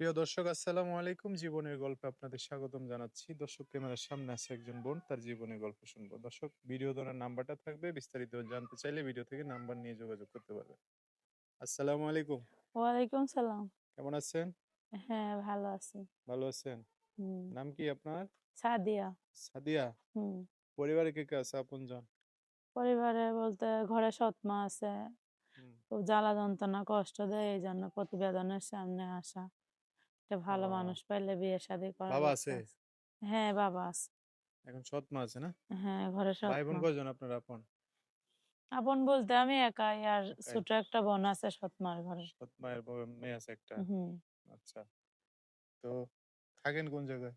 প্রিয় দর্শক আসসালামু আলাইকুম। জীবনের গল্পে আপনাদের স্বাগতম জানাচ্ছি। দর্শক ক্যামেরার সামনে আছে একজন বোন তার জীবনের গল্প শুনব। দর্শক ভিডিও ধরার নাম্বারটা থাকবে। বিস্তারিত জানতে চাইলে ভিডিও থেকে নাম্বার নিয়ে যোগাযোগ করতে পারবে আসসালামু আলাইকুম। ওয়ালাইকুম সালাম। কেমন আছেন? হ্যাঁ ভালো আছি। ভালো আছেন? হুম। নাম কি আপনার? সাদিয়া। সাদিয়া? হুম। পরিবারে কে কে আছে আপনজন পরিবারে বলতে ঘরে সৎ মা আছে। খুব জ্বালা যন্ত্রণা কষ্ট দেয় এই জন্য প্রতিবেদনের সামনে আসা। একটা ভালো মানুষ পাইলে বিয়ে শাদী করা বাবা আছে? হ্যাঁ বাবা আছে। এখন সৎ মা আছে না? হ্যাঁ ঘরে সৎ ভাই বোন কয়জন আপনার আপন? আপন বলতে আমি একাই আর ছোট একটা বোন আছে সৎ মার ঘরে। সৎ মায়ের মেয়ে আছে একটা? আচ্ছা। তো থাকেন কোন জায়গায়?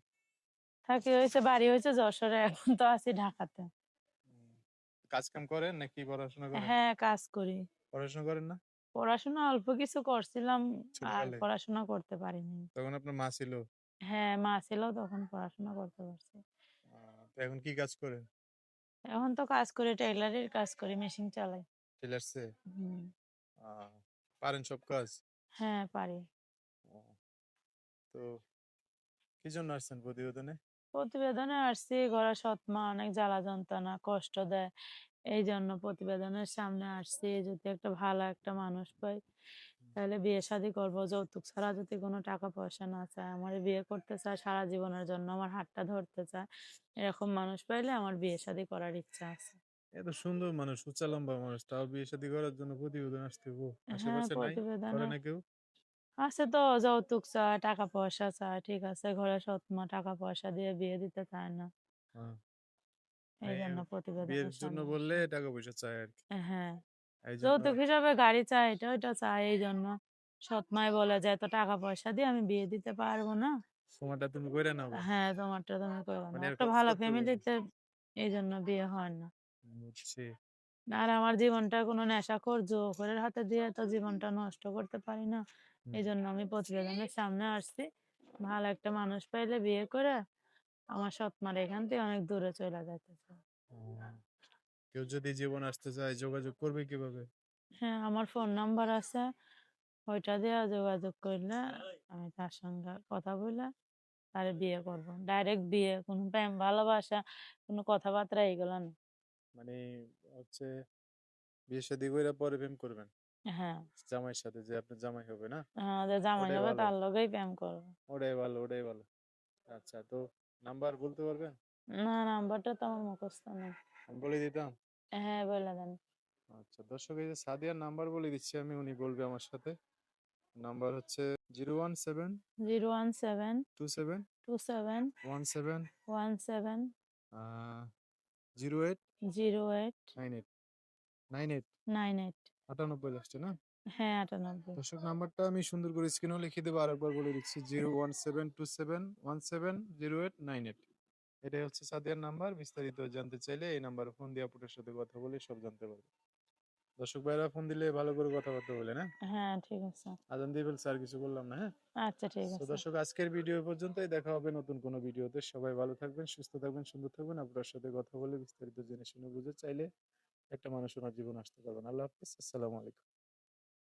থাকি হয়েছে বাড়ি হয়েছে যশোরে এখন তো আছি ঢাকাতে। কাজ কাম করেন নাকি পড়াশোনা করেন? হ্যাঁ কাজ করি। পড়াশোনা করেন না? পড়াশোনা অল্প কিছু করছিলাম আর ছোটবেলায়? পড়াশোনা করতে পারিনি। তখন আপনার মা ছিল? হ্যাঁ মা ছিল তখন পড়াশোনা করতে পারছি। আহ, তো এখন কি কাজ করেন এখন তো কাজ করি টেইলারের কাজ করি মেশিন চালাই। টেলার্সে হুম, পারেন সব কাজ? হ্যাঁ পারি। তো কি জন্য আসছেন প্রতিবেদনে? প্রতিবেদনে আসছি ঘরে সৎ মা অনেক জ্বালা যন্ত্রণা কষ্ট দেয়। এই জন্য প্রতিবেদনের সামনে আসছি যদি একটা ভালো একটা মানুষ পাই তাহলে বিয়ে শাদী করব। যৌতুক ছাড়া যদি কোনো টাকা পয়সা না চায় আমার বিয়ে করতে চায় সারা জীবনের জন্য আমার হাতটা ধরতে চায় এরকম মানুষ পাইলে আমার বিয়ে শাদী করার ইচ্ছা আছে। এত সুন্দর মানুষ উচ্চা লম্বা মানুষ তাও বিয়ে শাদী করার জন্য প্রতিবেদন আসতে হ্যাঁ আশেপাশে নাই? করে না কেউ? আছে তো যৌতুক চায় টাকা পয়সা চায় ঠিক আছে ঘরে সৎ মা টাকা পয়সা দিয়ে বিয়ে দিতে চায় না। এই এই বিয়ের জন্য বললে টাকা পয়সা চায় আর কি হ্যাঁ। জন্য যৌতুক হিসাবে গাড়ি চায় এটা ওইটা চায় এই জন্য সৎ মাই বলে যে এত টাকা পয়সা দিয়ে আমি বিয়ে দিতে পারব না। সময়টা তুমি করে নাও। হ্যাঁ তোমারটা তুমি করো না মানে একটা ভালো ফ্যামিলিতে এই জন্য বিয়ে হয় না। বুঝছি। আর আমার জীবনটা কোনো নেশাখোর জোকরের হাতে দিয়ে তো জীবনটা নষ্ট করতে পারি না। এই জন্য আমি প্রতিবেদনের সামনে আসছি। ভালো একটা মানুষ পাইলে বিয়ে করে আমার সৎ মার এখান থেকে অনেক দূরে চলে চাই ও, কেউ যদি জীবন আসতে চায় যোগাযোগ করবে কীভাবে? হ্যাঁ আমার ফোন নাম্বার আছে। ওইটা দিয়ে যোগাযোগ করলে আমি তার সঙ্গে কথা বলে তারে বিয়ে করব। ডাইরেক্ট বিয়ে কোনো প্রেম ভালোবাসা কোনো কথাবার্তা এগুলো না। মানে হচ্ছে বিয়ে শাদী করে পরে প্রেম করবেন? হ্যাঁ। জামাইয়ের সাথে যে আপনার জামাই হবে না? হ্যাঁ, যে জামাই হবে তার লগেই প্রেম করব। ওটাই ভালো ওটাই ভালো। আচ্ছা তো নাম্বার বলতে পারবেন? না নাম্বারটা তো আমার মুখস্থ নেই। বলে দিতাম? হ্যাঁ বলে দেন। আচ্ছা দর্শক এই যে সাদিয়ার নাম্বার বলে দিচ্ছি আমি উনি বলবে আমার সাথে। নাম্বার হচ্ছে zero one seven zero one seven two seven two seven one seven one seven zero eight zero eight nine eight nine eight nine eight আটানব্বই লাস্টে না? হ্যাঁ আটানব্বই। দর্শক নাম্বারটা আমি সুন্দর করে স্ক্রিনেও লিখে দেবো আরেকবার বলে দিচ্ছি zero one seven two seven one seven zero eight nine eight. এটাই হচ্ছে সাদিয়ার নাম্বার। বিস্তারিত জানতে চাইলে এই নাম্বারে ফোন দিয়ে আপুটার সাথে কথা বলে সব জানতে পারবে দর্শক ভাইরা ফোন দিলে ভালো করে কথাবার্তা বলে না হ্যাঁ ঠিক আছে। আজান দিয়ে ফেলছে আর কিছু বললাম না হ্যাঁ? আচ্ছা ঠিক আছে। দর্শক আজকের ভিডিও পর্যন্তই। দেখা হবে নতুন কোনো ভিডিওতে। সবাই ভালো থাকবেন সুস্থ থাকবেন সুন্দর থাকবেন। আপনার সাথে কথা বলে বিস্তারিত জেনে শুনে বুঝে চাইলে একটা মানুষ ওনার জীবন আসতে পারবেন। আল্লাহ হাফিজ। আসসালামু আলাইকুম।